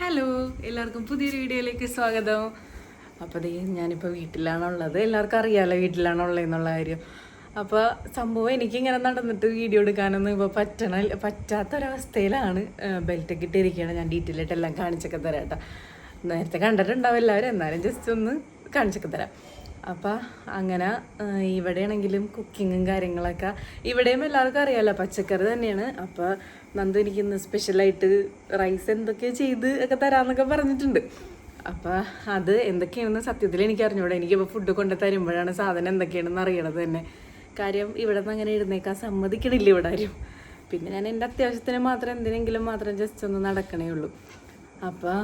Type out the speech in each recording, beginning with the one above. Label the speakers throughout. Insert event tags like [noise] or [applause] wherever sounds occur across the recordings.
Speaker 1: Hello എല്ലാവർക്കും പുതിയൊരു വീഡിയോയിലേക്ക് സ്വാഗതം. അപ്പോൾ ദേ ഞാനിപ്പോൾ വീട്ടിലാണുള്ളത്. എല്ലാവർക്കും അറിയാമല്ലോ വീട്ടിലാണുള്ളത് എന്നുള്ള കാര്യം. അപ്പോൾ സംഭവം എനിക്കിങ്ങനെ നടന്നിട്ട് വീഡിയോ എടുക്കാനൊന്നും ഇപ്പോൾ പറ്റണ പറ്റാത്തൊരവസ്ഥയിലാണ് ബെൽറ്റൊക്കെ ഇട്ടിരിക്കുകയാണ് ഞാൻ ഡീറ്റെയിൽ ആയിട്ട് എല്ലാം കാണിച്ചൊക്കെ തരാം കേട്ടോ. നേരത്തെ കണ്ടിട്ടുണ്ടാവും എല്ലാവരും. എന്നാലും ജസ്റ്റ് ഒന്ന് കാണിച്ചൊക്കെ തരാം. അപ്പം അങ്ങനെ ഇവിടെയാണെങ്കിലും കുക്കിങ്ങും കാര്യങ്ങളൊക്കെ. ഇവിടെയും എല്ലാവർക്കും അറിയാമല്ലോ പച്ചക്കറി തന്നെയാണ്. അപ്പോൾ നന്ദു എനിക്ക് ഇന്ന് സ്പെഷ്യലായിട്ട് റൈസ് എന്തൊക്കെയോ ചെയ്ത് ഒക്കെ തരാമെന്നൊക്കെ പറഞ്ഞിട്ടുണ്ട്. അപ്പോൾ അത് എന്തൊക്കെയാണെന്ന് സത്യത്തിൽ എനിക്ക് അറിഞ്ഞൂടാ എനിക്കിപ്പോൾ ഫുഡ് കൊണ്ട് തരുമ്പോഴാണ് സാധനം എന്തൊക്കെയാണെന്ന് അറിയണത് തന്നെ. കാര്യം ഇവിടെ നിന്ന് അങ്ങനെ ഇരുന്നേക്കാൻ സമ്മതിക്കണില്ല ഇവിടെ ആരും. പിന്നെ ഞാൻ എന്റെ അത്യാവശ്യത്തിന് മാത്രം എന്തിനെങ്കിലും മാത്രം ജസ്റ്റ് ഒന്ന് നടക്കണേ ഉള്ളൂ. അപ്പോൾ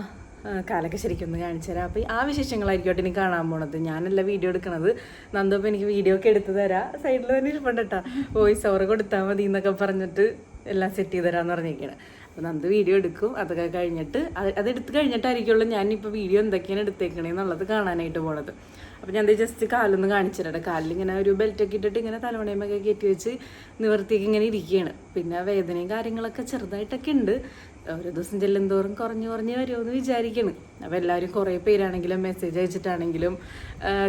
Speaker 1: കാലൊക്കെ ശരിക്കും ഒന്ന് കാണിച്ചു തരാം. അപ്പോൾ ആ വിശേഷങ്ങളായിരിക്കും ഇനി കാണാൻ പോണത്. ഞാനല്ല വീഡിയോ എടുക്കണത്. നന്ദപ്പം എനിക്ക് വീഡിയോ ഒക്കെ എടുത്തു തരാം. സൈഡിൽ തന്നെ ഇരിപ്പുണ്ട് കേട്ടോ. വോയിസ് ഓവർ കൊടുത്താൽ മതി എന്നൊക്കെ പറഞ്ഞിട്ട് എല്ലാം സെറ്റ് ചെയ്ത് തരാമെന്ന് പറഞ്ഞിരിക്കുകയാണ് അപ്പോൾ നന്ദ് വീഡിയോ എടുക്കും. അതൊക്കെ കഴിഞ്ഞിട്ട് അത് അതെടുത്ത് കഴിഞ്ഞിട്ടായിരിക്കുള്ളൂ ഞാനിപ്പോൾ വീഡിയോ എന്തൊക്കെയാണ് എടുത്തേക്കണേ എന്നുള്ളത് കാണാനായിട്ട് പോണത്. അപ്പോൾ ഞാൻ ജസ്റ്റ് കാലൊന്ന് കാണിച്ചു തരാം കാലിൽ ഇങ്ങനെ ഒരു ബെൽറ്റൊക്കെ ഇട്ടിട്ട് ഇങ്ങനെ തലവണയുമൊക്കെ കയറ്റി വെച്ച് നിവർത്തിയൊക്കെ ഇങ്ങനെ ഇരിക്കുകയാണ്. പിന്നെ വേദനയും കാര്യങ്ങളൊക്കെ ചെറുതായിട്ടൊക്കെ ഉണ്ട്. ഓരോ ദിവസം ചെല്ലും തോറും കുറഞ്ഞു കുറഞ്ഞ് വരുമെന്ന് വിചാരിക്കുന്നു അപ്പോൾ എല്ലാവരും കുറേ പേരാണെങ്കിലും മെസ്സേജ് അയച്ചിട്ടാണെങ്കിലും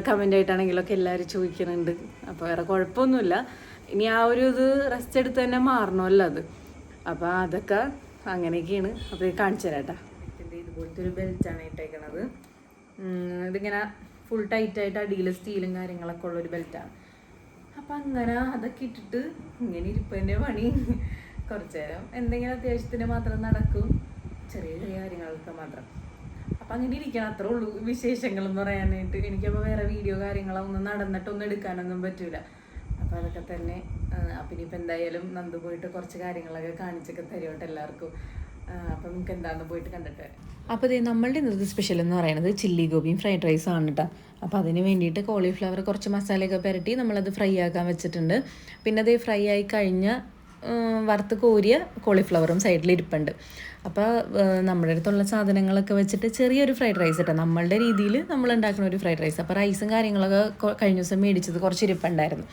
Speaker 1: കമന്റ് ആയിട്ടാണെങ്കിലും ഒക്കെ എല്ലാവരും ചോദിക്കുന്നുണ്ട് അപ്പോൾ വേറെ കുഴപ്പമൊന്നുമില്ല. ഇനി ആ ഒരു ഇത് റെസ്റ്റ് എടുത്ത് തന്നെ മാറണമല്ലോ അത്. അപ്പോൾ അതൊക്കെ അങ്ങനെയൊക്കെയാണ്. അപ്പോൾ കാണിച്ചു തരാട്ടാ ഇതുപോലത്തെ ഒരു ബെൽറ്റാണ് ഇട്ടേക്കണത്. ഇതിങ്ങനെ ഫുൾ ടൈറ്റായിട്ട് അടിയിൽ സ്റ്റീലും കാര്യങ്ങളൊക്കെ ഉള്ളൊരു ബെൽറ്റാണ് അപ്പം അങ്ങനെ അതൊക്കെ ഇട്ടിട്ട് ഇങ്ങനെ ഇരിപ്പന്റെ പണി. കുറച്ച് നേരം എന്തെങ്കിലും അത്യാവശ്യത്തിന് മാത്രം നടക്കും. ചെറിയ ചെറിയ കാര്യങ്ങൾക്ക് മാത്രം. അപ്പം അങ്ങനെ ഇരിക്കണം. അത്രേ ഉള്ളൂ വിശേഷങ്ങൾ എന്ന് പറയാനായിട്ട്. എനിക്കപ്പോൾ വേറെ വീഡിയോ കാര്യങ്ങളോ ഒന്നും നടന്നിട്ടൊന്നും എടുക്കാനൊന്നും പറ്റൂല. അപ്പോൾ അതൊക്കെ തന്നെ അപ്പം ഇനിയിപ്പോൾ എന്തായാലും നന്ദു പോയിട്ട് കുറച്ച് കാര്യങ്ങളൊക്കെ കാണിച്ചൊക്കെ തരുമോട്ടെ എല്ലാവർക്കും. അപ്പം നമുക്ക് എന്താണെന്ന് പോയിട്ട് കണ്ടിട്ട്
Speaker 2: അപ്പോൾ ഇത് നമ്മളുടെ ഇന്നത്തെ സ്പെഷ്യൽ എന്ന് പറയുന്നത് ചില്ലി ഗോബിയും ഫ്രൈഡ് റൈസും ആണ് കേട്ടോ അപ്പോൾ അതിന് വേണ്ടിയിട്ട് കോളിഫ്ലവർ കുറച്ച് മസാലയൊക്കെ പുരട്ടി നമ്മളത് ഫ്രൈ ആക്കാൻ വെച്ചിട്ടുണ്ട്. പിന്നെ അത് ഫ്രൈ ആയി കഴിഞ്ഞ വറുത്ത് കോരിയ കോളിഫ്ലവറും സൈഡിൽ ഇരിപ്പുണ്ട്. അപ്പോൾ നമ്മുടെ അടുത്തുള്ള സാധനങ്ങളൊക്കെ വെച്ചിട്ട് ചെറിയൊരു ഫ്രൈഡ് റൈസ് ഇട്ടാൽ നമ്മളുടെ രീതിയിൽ നമ്മൾ ഉണ്ടാക്കുന്ന ഒരു ഫ്രൈഡ് റൈസ്. അപ്പോൾ റൈസും കാര്യങ്ങളൊക്കെ കഴിഞ്ഞ ദിവസം മേടിച്ചത് കുറച്ച് ഇരിപ്പുണ്ടായിരുന്നു.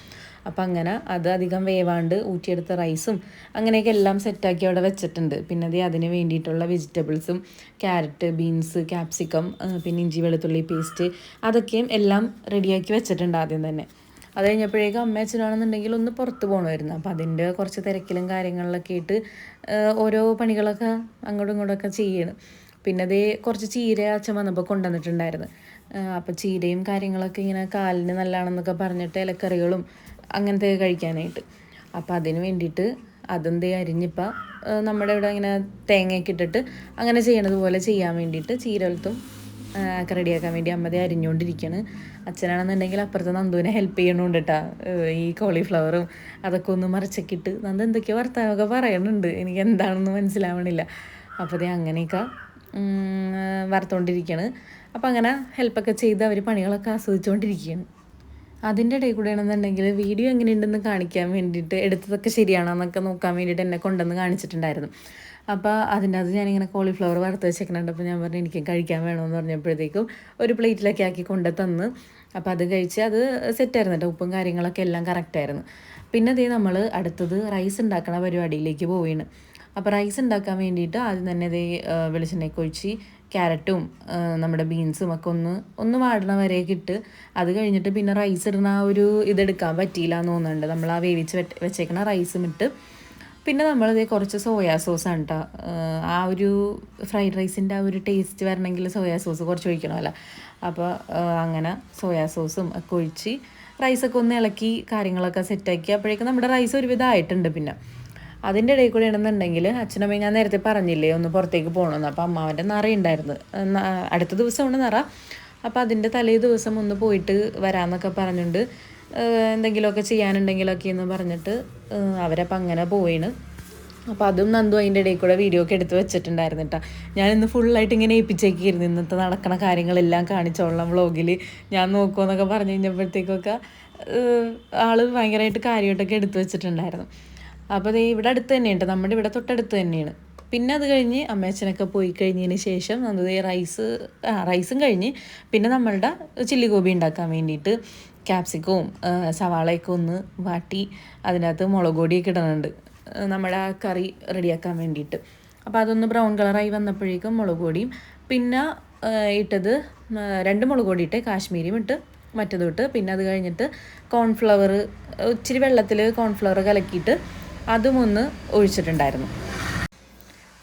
Speaker 2: അപ്പോൾ അങ്ങനെ അത് അധികം വേവാണ്ട് ഊറ്റിയെടുത്ത റൈസും അങ്ങനെയൊക്കെ എല്ലാം സെറ്റാക്കി അവിടെ വെച്ചിട്ടുണ്ട്. പിന്നെ അത് അതിന് വേണ്ടിയിട്ടുള്ള വെജിറ്റബിൾസും ക്യാരറ്റ് ബീൻസ് ക്യാപ്സിക്കം പിന്നെ ഇഞ്ചി വെളുത്തുള്ളി പേസ്റ്റ് അതൊക്കെയും എല്ലാം റെഡിയാക്കി വെച്ചിട്ടുണ്ട് ആദ്യം തന്നെ. അത് കഴിഞ്ഞപ്പോഴേക്കും അമ്മ അച്ഛനാണെന്നുണ്ടെങ്കിൽ ഒന്ന് പുറത്ത് പോകണമായിരുന്നു അപ്പോൾ അതിന്റെ കുറച്ച് തിരക്കിലും കാര്യങ്ങളിലൊക്കെ ആയിട്ട് ഓരോ പണികളൊക്കെ അങ്ങോട്ടും ഇങ്ങോട്ടൊക്കെ ചെയ്യണം. പിന്നെ അതേ കുറച്ച് ചീര അച്ഛൻ വന്നപ്പോൾ കൊണ്ടുവന്നിട്ടുണ്ടായിരുന്നു. അപ്പോൾ ചീരയും കാര്യങ്ങളൊക്കെ ഇങ്ങനെ കാലിന് നല്ലതാണെന്നൊക്കെ പറഞ്ഞിട്ട് ഇലക്കറികളും അങ്ങനത്തെ കഴിക്കാനായിട്ട്. അപ്പോൾ അതിന് വേണ്ടിയിട്ട് അതെന്തേ അരിഞ്ഞിപ്പോൾ നമ്മുടെ ഇവിടെ ഇങ്ങനെ തേങ്ങയൊക്കെ ഇട്ടിട്ട് അങ്ങനെ ചെയ്യണതുപോലെ ചെയ്യാൻ വേണ്ടിയിട്ട് ചീരലത്തും ഒക്കെ റെഡിയാക്കാൻ വേണ്ടി അമ്മതി അരിഞ്ഞുകൊണ്ടിരിക്കുകയാണ് അച്ഛനാണെന്നുണ്ടെങ്കിൽ അപ്പുറത്ത് നന്ദുവിനെ ഹെൽപ്പ് ചെയ്യണുണ്ട് കേട്ടോ ഈ കോളിഫ്ലവറും അതൊക്കെ ഒന്ന് മറച്ചക്കിട്ട് നന്ദ എന്തൊക്കെയോ വർത്താനമൊക്കെ പറയുന്നുണ്ട് എനിക്ക് എന്താണെന്ന് മനസ്സിലാവണില്ല. അപ്പോൾ അതേ അങ്ങനെയൊക്കെ വറുത്തുകൊണ്ടിരിക്കുകയാണ് അപ്പോൾ അങ്ങനെ ഹെൽപ്പൊക്കെ ചെയ്ത് അവർ പണികളൊക്കെ ആസ്വദിച്ചുകൊണ്ടിരിക്കുകയാണ് അതിന്റെ ഇടയിൽ കൂടെ ആണെന്നുണ്ടെങ്കിൽ വീഡിയോ എങ്ങനെയുണ്ടെന്ന് കാണിക്കാൻ വേണ്ടിയിട്ട് എടുത്തതൊക്കെ ശരിയാണോ എന്നൊക്കെ നോക്കാൻ വേണ്ടിയിട്ട് എന്നെ കൊണ്ടുവന്ന് കാണിച്ചിട്ടുണ്ടായിരുന്നു. അപ്പോൾ അതിന്റെ അത് ഞാനിങ്ങനെ കോളിഫ്ലവർ വറുത്ത് വെച്ചേക്കുന്നുണ്ട് അപ്പോൾ ഞാൻ പറഞ്ഞു എനിക്ക് കഴിക്കാൻ വേണമെന്ന് പറഞ്ഞപ്പോഴത്തേക്കും ഒരു പ്ലേറ്റിലൊക്കെ ആക്കി കൊണ്ട് തന്ന്. അപ്പോൾ അത് കഴിച്ച് അത് സെറ്റായിരുന്നു കേട്ടോ ഉപ്പും കാര്യങ്ങളൊക്കെ എല്ലാം കറക്റ്റായിരുന്നു പിന്നെ അതേ നമ്മൾ അടുത്തത് റൈസ് ഉണ്ടാക്കണ പരിപാടിയിലേക്ക് പോവുകയാണ് അപ്പോൾ റൈസ് ഉണ്ടാക്കാൻ വേണ്ടിയിട്ട് ആദ്യം തന്നെ അതേ വെളിച്ചെണ്ണയൊക്കെ ഒഴിച്ച് ക്യാരറ്റും നമ്മുടെ ബീൻസും ഒക്കെ ഒന്ന് ഒന്ന് വാടണ ഇട്ട് അത് കഴിഞ്ഞിട്ട് പിന്നെ റൈസ് ഇടുന്ന ആ ഒരു ഇതെടുക്കാൻ പറ്റിയില്ല എന്ന് തോന്നുന്നുണ്ട്. നമ്മൾ ആ വേവിച്ച് വെച്ചേക്കണ റൈസും ഇട്ട് പിന്നെ നമ്മളിത് കുറച്ച് സോയാ സോസാണ് കേട്ടോ ആ ഒരു ഫ്രൈഡ് റൈസിന്റെ ആ ഒരു ടേസ്റ്റ് വരണമെങ്കിൽ സോയാ സോസ് കുറച്ച് ഒഴിക്കണമല്ലോ. അപ്പോൾ അങ്ങനെ സോയാ സോസും ഒക്കെ ഒഴിച്ച് റൈസൊക്കെ ഒന്ന് ഇളക്കി കാര്യങ്ങളൊക്കെ സെറ്റാക്കി അപ്പോഴേക്കും നമ്മുടെ റൈസ് ഒരുവിധം ആയിട്ടുണ്ട് പിന്നെ. അതിന്റെ ഇടയിൽ കൂടെ ആണെന്നുണ്ടെങ്കിൽ അച്ഛനമ്മയും ഞാൻ നേരത്തെ പറഞ്ഞില്ലേ ഒന്ന് പുറത്തേക്ക് പോകണമെന്ന്. അപ്പോൾ അമ്മാവന്റെ നിറ ഉണ്ടായിരുന്നു. അടുത്ത ദിവസമാണ് നിറ. അപ്പോൾ അതിന്റെ തലേ ദിവസം ഒന്ന് പോയിട്ട് വരാമെന്നൊക്കെ പറഞ്ഞുകൊണ്ട് എന്തെങ്കിലുമൊക്കെ ചെയ്യാനുണ്ടെങ്കിലൊക്കെ എന്ന് പറഞ്ഞിട്ട് അവരപ്പം അങ്ങനെ പോയിന് അപ്പോൾ അതും നന്ദു അതിന്റെ ഇടയിൽ കൂടെ വീഡിയോ ഒക്കെ എടുത്ത് വെച്ചിട്ടുണ്ടായിരുന്നു കേട്ടോ ഞാനിന്ന് ഫുള്ളായിട്ട് ഇങ്ങനെ ഏൽപ്പിച്ചേക്കിയിരുന്നു ഇന്നത്തെ നടക്കണ കാര്യങ്ങളെല്ലാം കാണിച്ചോളാം വ്ളോഗിൽ ഞാൻ നോക്കുമെന്നൊക്കെ പറഞ്ഞു കഴിഞ്ഞപ്പോഴത്തേക്കൊക്കെ ആൾ ഭയങ്കരമായിട്ട് കാര്യമായിട്ടൊക്കെ എടുത്തു വെച്ചിട്ടുണ്ടായിരുന്നു. അപ്പോൾ ഇവിടെ അടുത്ത് തന്നെയുണ്ട് നമ്മുടെ ഇവിടെ തൊട്ടടുത്ത് തന്നെയാണ്. പിന്നെ അത് കഴിഞ്ഞ് അമ്മേച്ചനൊക്കെ പോയി കഴിഞ്ഞതിന് ശേഷം ദേ റൈസ് റൈസും കഴിഞ്ഞ് പിന്നെ നമ്മളുടെ ചില്ലി ഗോപി ഉണ്ടാക്കാൻ വേണ്ടിയിട്ട് ക്യാപ്സിക്കവും സവാളയൊക്കെ ഒന്ന് വാട്ടി അതിനകത്ത് മുളക് പൊടിയൊക്കെ ഇടുന്നുണ്ട്. നമ്മുടെ ആ കറി റെഡിയാക്കാൻ വേണ്ടിയിട്ട്. അപ്പോൾ അതൊന്ന് ബ്രൗൺ കളറായി വന്നപ്പോഴേക്കും മുളക് പൊടിയും പിന്നെ ഇട്ടത് രണ്ട് മുളക് പൊടി ഇട്ട് കാശ്മീരിയും ഇട്ട് മറ്റതും ഇട്ട്. പിന്നെ അത് കഴിഞ്ഞിട്ട് കോൺഫ്ലവർ ഇച്ചിരി വെള്ളത്തിൽ കോൺഫ്ലവർ കലക്കിയിട്ട് അതും ഒന്ന് ഒഴിച്ചിട്ടുണ്ടായിരുന്നു.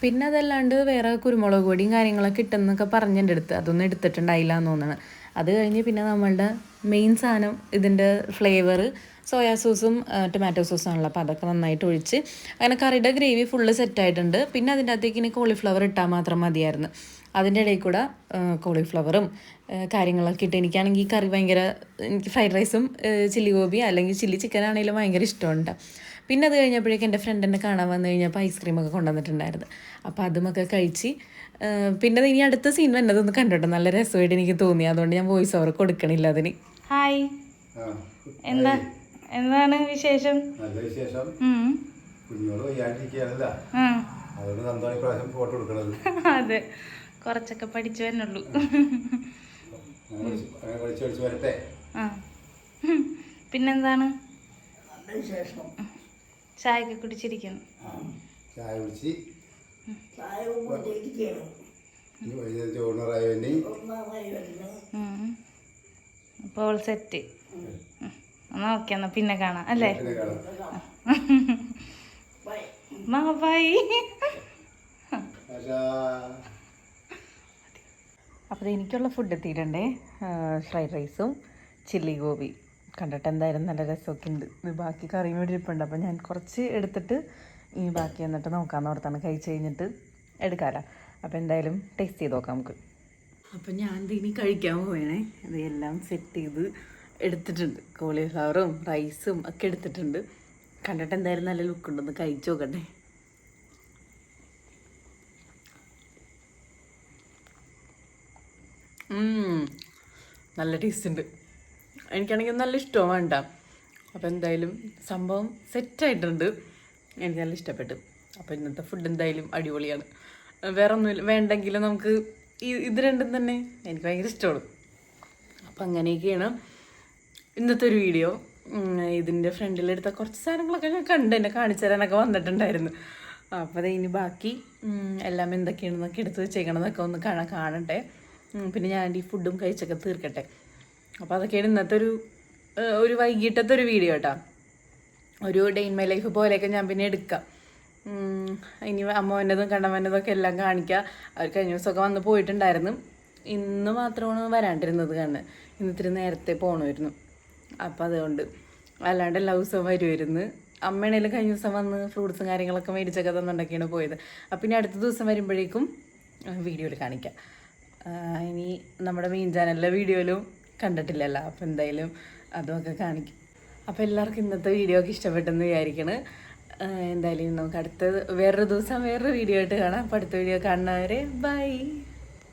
Speaker 2: പിന്നെ അതല്ലാണ്ട് വേറെ കുരുമുളക് പൊടിയും കാര്യങ്ങളൊക്കെ ഇട്ടെന്നൊക്കെ പറഞ്ഞ് എന്റെ അടുത്ത്. അതൊന്നും എടുത്തിട്ടുണ്ടായില്ല എന്ന് തോന്നുന്നു അത് കഴിഞ്ഞ് പിന്നെ നമ്മളുടെ മെയിൻ സാധനം ഇതിന്റെ ഫ്ലേവർ സോയാ സോസും ടൊമാറ്റോ സോസും ആണല്ലോ. അപ്പോൾ അതൊക്കെ നന്നായിട്ട് ഒഴിച്ച് അങ്ങനെ കറിയുടെ ഗ്രേവി ഫുള്ള് സെറ്റായിട്ടുണ്ട് പിന്നെ അതിന്റെ അകത്തേക്ക് ഇനി കോളിഫ്ലവർ ഇട്ടാൽ മാത്രം മതിയായിരുന്നു. അതിന്റെ ഇടയിൽ കൂടെ കോളിഫ്ലവറും കാര്യങ്ങളൊക്കെ ഇട്ട് എനിക്കാണെങ്കിൽ കറി ഭയങ്കര എനിക്ക് ഫ്രൈഡ് റൈസും ചില്ലി ഗോബി അല്ലെങ്കിൽ ചില്ലി ചിക്കൻ ആണെങ്കിലും ഭയങ്കര ഇഷ്ടമുണ്ട്. പിന്നെ അത് കഴിഞ്ഞപ്പോഴേക്കും എന്റെ ഫ്രണ്ട് എന്നെ കാണാൻ വന്നു കഴിഞ്ഞപ്പോൾ ഐസ്ക്രീമൊക്കെ കൊണ്ടുവന്നിട്ടുണ്ടായിരുന്നു. അപ്പോൾ അതുമൊക്കെ കഴിച്ച് പിന്നെ ഇനി അടുത്ത സീൻ വന്നതൊന്ന് കണ്ടോട്ടെ. നല്ല രസമായിട്ട് എനിക്ക് തോന്നി. അതുകൊണ്ട് ഞാൻ വോയിസ് ഓവർ കൊടുക്കണില്ല അതിന്.
Speaker 1: ഹായ് എന്താ? എന്താണ് വിശേഷം?
Speaker 3: നല്ല വിശേഷം.
Speaker 1: ഉം.
Speaker 3: കുഞ്ഞോട് വയ്യാണ്ടിരിക്കുകയാണല്ല.
Speaker 1: ആ,
Speaker 3: അതുകൊണ്ട് നന്ദാണ് ഇപ്രാവശ്യം ഫോട്ടോ എടുക്കണത്. [laughs]
Speaker 1: അതെ. കുറച്ചൊക്കെ പഠിച്ചു വരുന്നുള്ളൂ
Speaker 3: പിന്നെന്താണ് പഠിച്ച്- പഠിച്ച് വരട്ടെ.
Speaker 1: ഉം. [laughs] ചായയൊക്കെ കുടിച്ചിരിക്കുന്നു.
Speaker 3: ചായ കുടിച്ച്.
Speaker 1: അപ്പോൾ സെറ്റ് എന്നാ ഓക്കെ എന്നാ പിന്നെ കാണാം അല്ലേ?
Speaker 3: പിന്നെ കാണാം.
Speaker 1: മാ ബൈ
Speaker 3: ആശാ.
Speaker 2: അപ്പോൾ എനിക്കുള്ള ഫുഡ് എത്തിയിട്ടുണ്ടേ ഫ്രൈഡ് റൈസും ചില്ലി ഗോബി കണ്ടിട്ട് എന്തായാലും നല്ല രസമൊക്കെ ഉണ്ട് ഇത് ബാക്കി കറിയും കൂടി ഇരിപ്പുണ്ട്. അപ്പം ഞാൻ കുറച്ച് എടുത്തിട്ട് ഈ ബാക്കി എന്നിട്ട് നോക്കാമെന്ന് ഓർത്താണ്. കഴിച്ച് കഴിഞ്ഞിട്ട് എടുക്കാമല്ലോ അപ്പോൾ എന്തായാലും ടേസ്റ്റ് ചെയ്ത് നോക്കാം നമുക്ക്. അപ്പം ഞാൻ ഇനി കഴിക്കാൻ പോവേണേ. ഇത് എല്ലാം സെറ്റ് ചെയ്ത് എടുത്തിട്ടുണ്ട്. കോളിഫ്ലവറും റൈസും ഒക്കെ എടുത്തിട്ടുണ്ട്. കണ്ടിട്ട് എന്തായാലും നല്ല ലുക്ക് ഉണ്ടെന്ന് കഴിച്ചു നോക്കട്ടെ. നല്ല ടേസ്റ്റ് ഉണ്ട്. എനിക്കാണെങ്കിൽ നല്ല ഇഷ്ടവും വേണ്ട. അപ്പോൾ എന്തായാലും സംഭവം സെറ്റായിട്ടുണ്ട് എനിക്ക് നല്ല ഇഷ്ടപ്പെട്ടു. അപ്പോൾ ഇന്നത്തെ ഫുഡ് എന്തായാലും അടിപൊളിയാണ്. വേറെ ഒന്നുമില്ല വേണ്ടെങ്കിലും നമുക്ക് ഇത് രണ്ടും തന്നെ എനിക്ക് ഭയങ്കര ഇഷ്ടമാണ്. അപ്പം അങ്ങനെയൊക്കെയാണ് ഇന്നത്തെ ഒരു വീഡിയോ ഇതിന്റെ ഫ്രണ്ടിലെടുത്ത കുറച്ച് സാധനങ്ങളൊക്കെ ഞാൻ കണ്ട് എന്നെ കാണിച്ചു തരാനൊക്കെ വന്നിട്ടുണ്ടായിരുന്നു. അപ്പോൾ അത് ഇനി ബാക്കി എല്ലാം എന്തൊക്കെയാണെന്നൊക്കെ എടുത്ത് വെച്ചേക്കണമെന്നൊക്കെ ഒന്ന് കാണാൻ കാണട്ടെ. പിന്നെ ഞാൻ ഈ ഫുഡും കഴിച്ചൊക്കെ തീർക്കട്ടെ. അപ്പോൾ അതൊക്കെയാണ് ഇന്നത്തെ ഒരു ഒരു വൈകിട്ടത്തെ ഒരു വീഡിയോ കേട്ടോ ഒരു ഡേ ഇൻ മൈ ലൈഫ് പോലെയൊക്കെ ഞാൻ പിന്നെ എടുക്കാം. ഇനി അമ്മവന്റെതും കണ്ണവന്റെതും ഒക്കെ എല്ലാം കാണിക്കുക അവർ കഴിഞ്ഞ ദിവസമൊക്കെ വന്ന് പോയിട്ടുണ്ടായിരുന്നു. ഇന്ന് മാത്രമാണ് വരാണ്ടിരുന്നത് കണ്ണ്. ഇന്ന് ഇത്തിരി നേരത്തെ പോകണമായിരുന്നു അപ്പം അതുകൊണ്ട് അല്ലാണ്ട് എല്ലാ ദിവസവും വരുമായിരുന്നു അമ്മയാണെങ്കിലും കഴിഞ്ഞ ദിവസം വന്ന് ഫ്രൂട്ട്സും കാര്യങ്ങളൊക്കെ മേടിച്ചൊക്കെ തന്നുണ്ടൊക്കെയാണ് പോയത്. അപ്പം ഇനി അടുത്ത ദിവസം വരുമ്പോഴേക്കും വീഡിയോയിൽ കാണിക്കാം. ഇനി നമ്മുടെ മെയിൻ ചാനലിലെ വീഡിയോയിലും കണ്ടിട്ടില്ലല്ലോ. അപ്പം എന്തായാലും അതുമൊക്കെ കാണിക്കും. അപ്പോൾ എല്ലാവർക്കും ഇന്നത്തെ വീഡിയോ ഒക്കെ ഇഷ്ടപ്പെട്ടെന്ന് വിചാരിക്കണ്. എന്തായാലും നമുക്ക് അടുത്ത വേറൊരു ദിവസം വേറൊരു വീഡിയോ ആയിട്ട് കാണാം. അപ്പോൾ അടുത്ത വീഡിയോ കാണുന്നവരെ ബൈ.